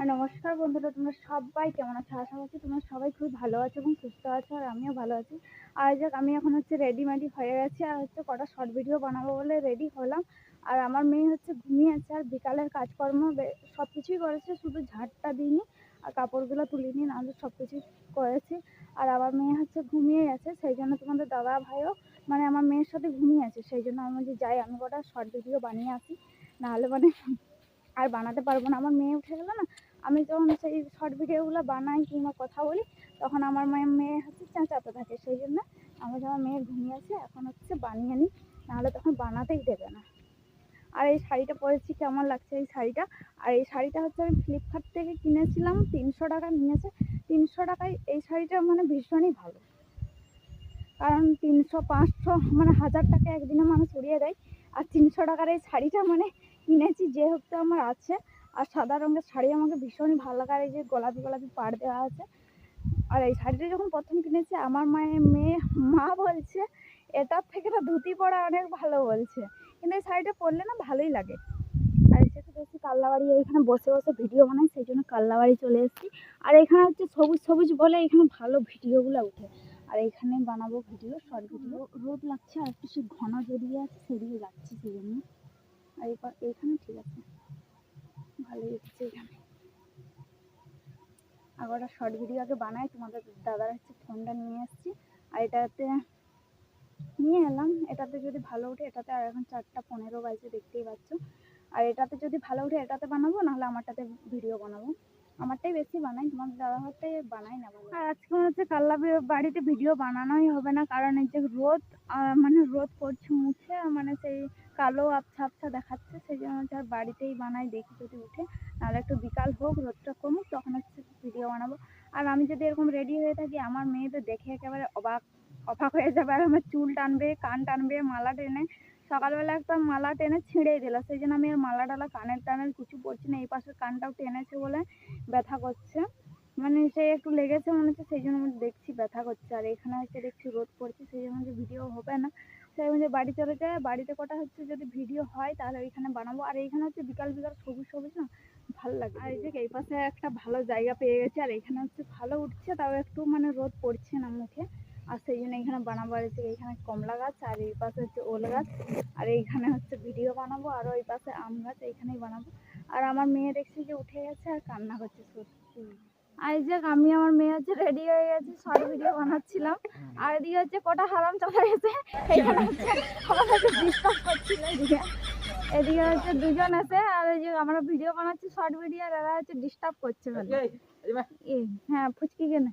আর নমস্কার বন্ধুরা, তোমরা সবাই কেমন আছো? আশা করছি তোমরা সবাই খুব ভালো আছো এবং সুস্থ আছো আর আমিও ভালো আছি। আর যাক, আমি এখন হচ্ছে রেডি মেডি হয়ে গেছি আর হচ্ছে কটা শর্ট ভিডিও বানাবো বলে রেডি হলাম। আর আমার মেয়ে হচ্ছে ঘুমিয়ে আছে আর বিকালের কাজকর্ম সব কিছুই করেছে, শুধু ঝাড়টা দিইনি আর কাপড়গুলো তুলিনি নাহলে সব কিছুই করেছি। আর আমার মেয়ে হচ্ছে ঘুমিয়ে গেছে, সেই জন্য তোমাদের দাদা ভাইও মানে আমার মেয়ের সাথে ঘুমিয়ে আছে, সেই জন্য আমি যে যাই, আমি কটা শর্ট ভিডিও বানিয়ে আসি। নাহলে মানে আর বানাতে পারব না। আমার মেয়ে উঠে গেলো না, আমি যখন সেই শর্ট ভিডিওগুলো বানাই কিংবা কথা বলি, তখন আমার মেয়ে মেয়ে হচ্ছে চেঁচাতে থাকে। সেই জন্য আমার যখন মেয়ে ঘুমিয়ে আছে, এখন হচ্ছে বানিয়ে নিই, নাহলে তখন বানাতেই দেবে না। আর এই শাড়িটা পরেছি, কেমন লাগছে এই শাড়িটা? আর এই শাড়িটা হচ্ছে আমি ফ্লিপকার্ট থেকে কিনেছিলাম, তিনশো টাকা নিয়েছে। তিনশো টাকায় এই শাড়িটা মানে ভীষণই ভালো। কারণ তিনশো, পাঁচশো মানে হাজার টাকা একদিনে মানুষ উড়িয়ে দেয়। আর তিনশো টাকার এই শাড়িটা মানে কিনেছি, যেহেতু আমার আছে। আর সাদা রঙের শাড়ি আমাকে ভীষণই ভালো লাগে। আর এই যে গোলাপি গোলাপি পাড় দেওয়া আছে। আর এই শাড়িটা যখন প্রথম কিনেছি, আমার মায়ের মেয়ে মা বলছে, এটার থেকে তো ধুতি পরা অনেক ভালো বলছে। কিন্তু এই শাড়িটা পরলে না ভালোই লাগে। আর এসে বেশি কাল্লাবাড়ি, এইখানে বসে বসে ভিডিও বানাই, সেই জন্য কাল্লাবাড়ি চলে এসেছি। আর এখানে হচ্ছে সবুজ সবুজ বলে এখানে ভালো ভিডিওগুলো ওঠে। আর এখানে বানাবো ভিডিও, শর্ট ভিডিও। রোদ লাগছে, আর একটু সে ঘন জড়িয়ে আছে, সেদিকে যাচ্ছি, সেই জন্য। আর এইখানে ঠিক আছে। ভালোই হচ্ছে এখানে ওটা শর্ট ভিডিও আগে বানাই, তোমাদের দাদার হচ্ছে ফোনটা নিয়ে এসেছি। আর এটাতে নিয়ে এলাম। এটাতে যদি ভালো ওঠে, এটাতে আর এখন চারটা পনেরো বাজে দেখতেই পাচ্ছ। আর এটাতে যদি ভালো ওঠে, এটাতে বানাবো, নাহলে আমারটাতে ভিডিও বানাবো। আমারটাই বেশি বানাই তোমাদের দাদাভারটাই বানাই না। আর আজকে মনে হচ্ছে কাল্লা বি- বাড়িতে ভিডিও বানানোই হবে না, কারণ এই যে রোদ মানে রোদ পড়ছে মুখে মানে সেই কালো আবছা আবছা দেখাচ্ছে, সেই জন্য হচ্ছে আর বাড়িতেই বানাই, দেখি যদি উঠে। নাহলে একটু বিকাল হোক, রোদটা কমুক, তখন হচ্ছে ভিডিও বানাবো। আর আমি যদি এরকম রেডি হয়ে থাকি, আমার মেয়ে তো দেখে একেবারে অবাক অবাক হয়ে যাবে। আর আমার চুল টানবে, কান টানবে, মালা টেনে সকালবেলা একটা মালা টেনে ছিঁড়েই দিল। সেই জন্য আমি আর মালা টালা কানের টানের কিছু পরছি না, এই পাশের কানটাও টেনেছে বলে ব্যথা করছে। মানে সে একটু লেগেছে মনে হচ্ছে, সেই জন্য দেখছি ব্যথা করছে। আর এখানে হচ্ছে দেখছি রোদ পড়ছে, সেই জন্য যে ভিডিও হবে না। সেই জন্য বাড়ি চলে যায়, বাড়িতে কটা হচ্ছে যদি ভিডিও হয় তাহলে ওইখানে বানাবো। আর এইখানে হচ্ছে বিকাল বিকাল সবুজ সবুজ না, ভালো লাগে। আর এই যে এই পাশে একটা ভালো জায়গা পেয়ে গেছে, আর এখানে হচ্ছে ভালো উঠছে, তাও একটু মানে রোদ পড়ছে না মুখে। আর সেই জন্য এখানে বানাবো আর এইখানে কমলা গাছ আর এই পাশে হচ্ছে ওল গাছ আর এইখানে হচ্ছে ভিডিও বানাবো আর ওই পাশে আম গাছ এইখানেই বানাবো। আর আমার মেয়ে দেখছি যে উঠে গেছে আর কান্না করছে সত্যি। আর এই যে আমি আমার মেয়ে হচ্ছে রেডি হয়ে গেছে শর্ট ভিডিও বানাচ্ছিলাম। আর এদিকে হচ্ছে কটা হারাম চলে গেছে। এইখানে হচ্ছে আমাদেরকে ডিস্টার্ব করছিল এদিকে। এদিকে হচ্ছে দুজন আছে আর এই যে আমরা ভিডিও বানাচ্ছি শর্ট ভিডিও আর এরা হচ্ছে ডিস্টার্ব করছে হ্যাঁ ফুচকি কেনে।